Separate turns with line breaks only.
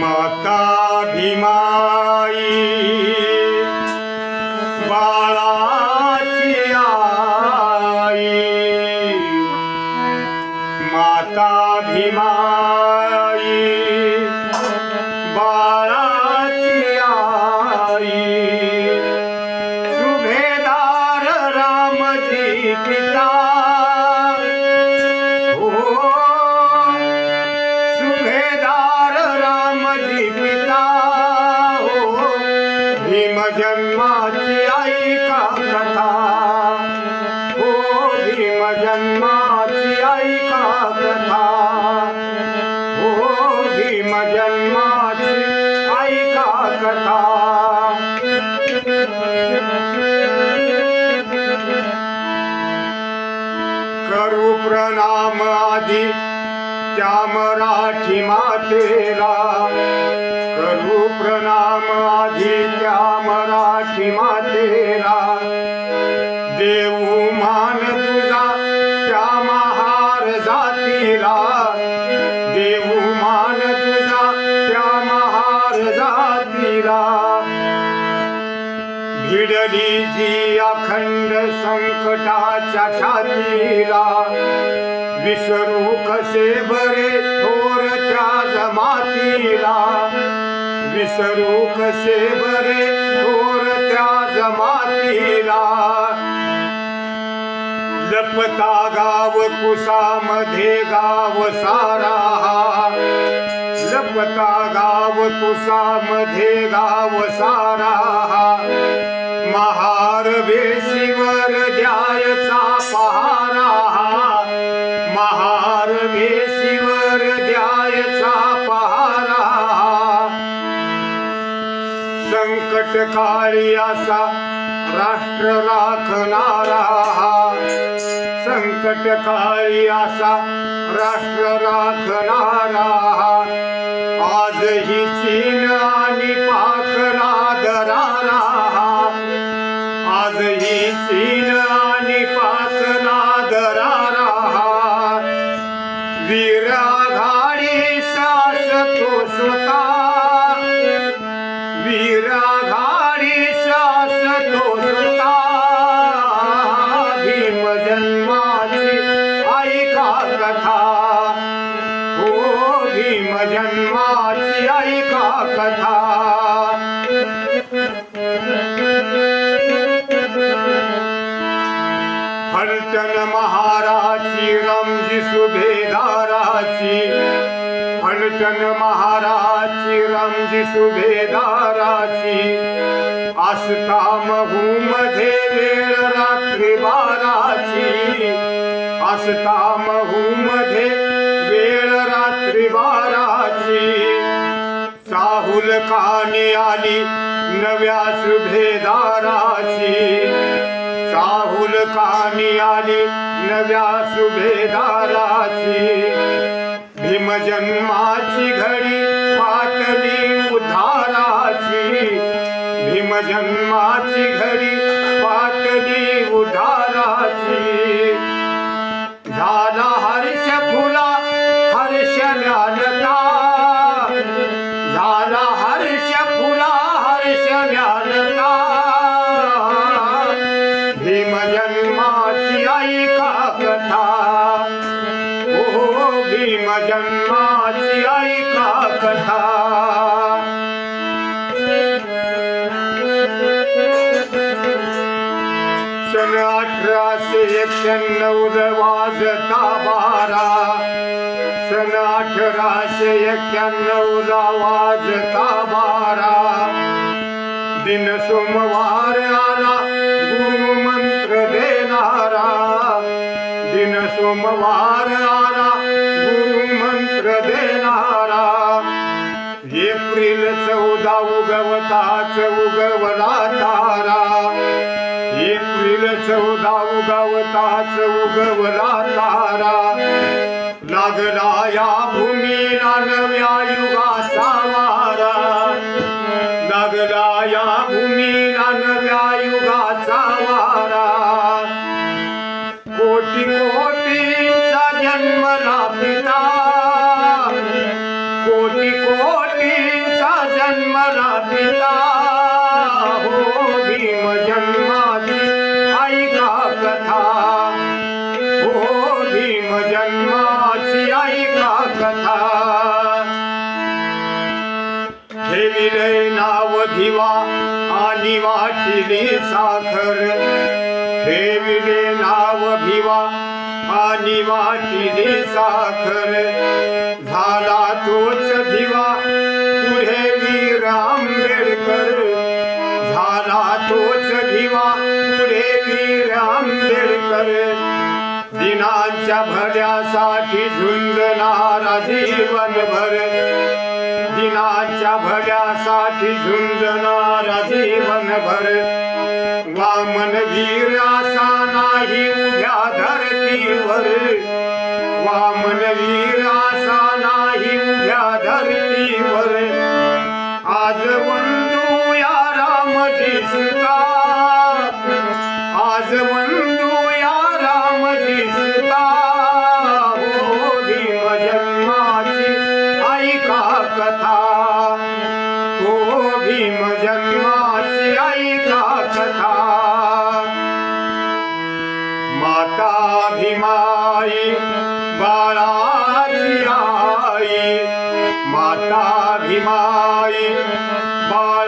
माता भीमाई बाळाची आई. माता भीमाई बा नाम आदि आधी त्या मराठी मातेला. करू प्रणाम आधी त्या मराठी मातेला. देव भिडली जी अखंड संकटाच्या छातीला विसरू कसे बरे थोर त्या जमातीला विसरू कसे बरे थोर त्या जमातीला लपता गाव कुसामध्ये गाव सारा लपता गाव कुसामध्ये गाव सारा महार वेशीवर द्यायचा पहारा. महार वेशीवर द्यायचा पहारा. संकट काळी असा राष्ट्र राखणारा. संकट काळी असा राष्ट्र राखणारा. भीम जन्माची ऐका कथा। हो भीम जन्माची ऐका कथा। फलटण महाराजी रामजी सुभेदाराची फलटण महाराजी रामजी सुभेदाराची आस्था महूमध्ये वेळ रात्री बा भासता महू मध्ये वेळ रात्री बाराची साहुल काने आली नव्या सुभेदाराची साहुल कानी आली नव्या सुभेदाराची भीमजन्माची घडी पाटली उधाराची माझी ऐका कथा? सन अठराशे एक्क्याण्णव वाजता बारा. सन अठराशे एक्क्याण्णव वाजता बारा. दिन सोमवार आला गुरु सोमवार आला गुरु मंत्र देणारा. एप्रिल चौदा उगवताच उगवला तारा. एप्रिल चौदा उगवताच उगवला तारा. लागला या भूमीला नव्या युगाचा वारा. लागला या भूमीला नव्या युगाचा वारा. कोटी को आणि वाटिली साखर ठेविले नाव भिवा. आणि वाटिली साखर झाला तोच भिवा. पुढे वीर आंबेडकर झाला तोच भिवा. पुढे वीर आंबेडकर दिनांच्या भड्यासाठी झुंजणारा जीवनभर दिनाच्या भड्यासाठी झुंजणारा जीवनभर वामन वीर असा नाही उभ्या धरतीवर. वामन वीर असा नाही उभ्या धरतीवर. आज बाळाची आई माता भीमाई बाळाची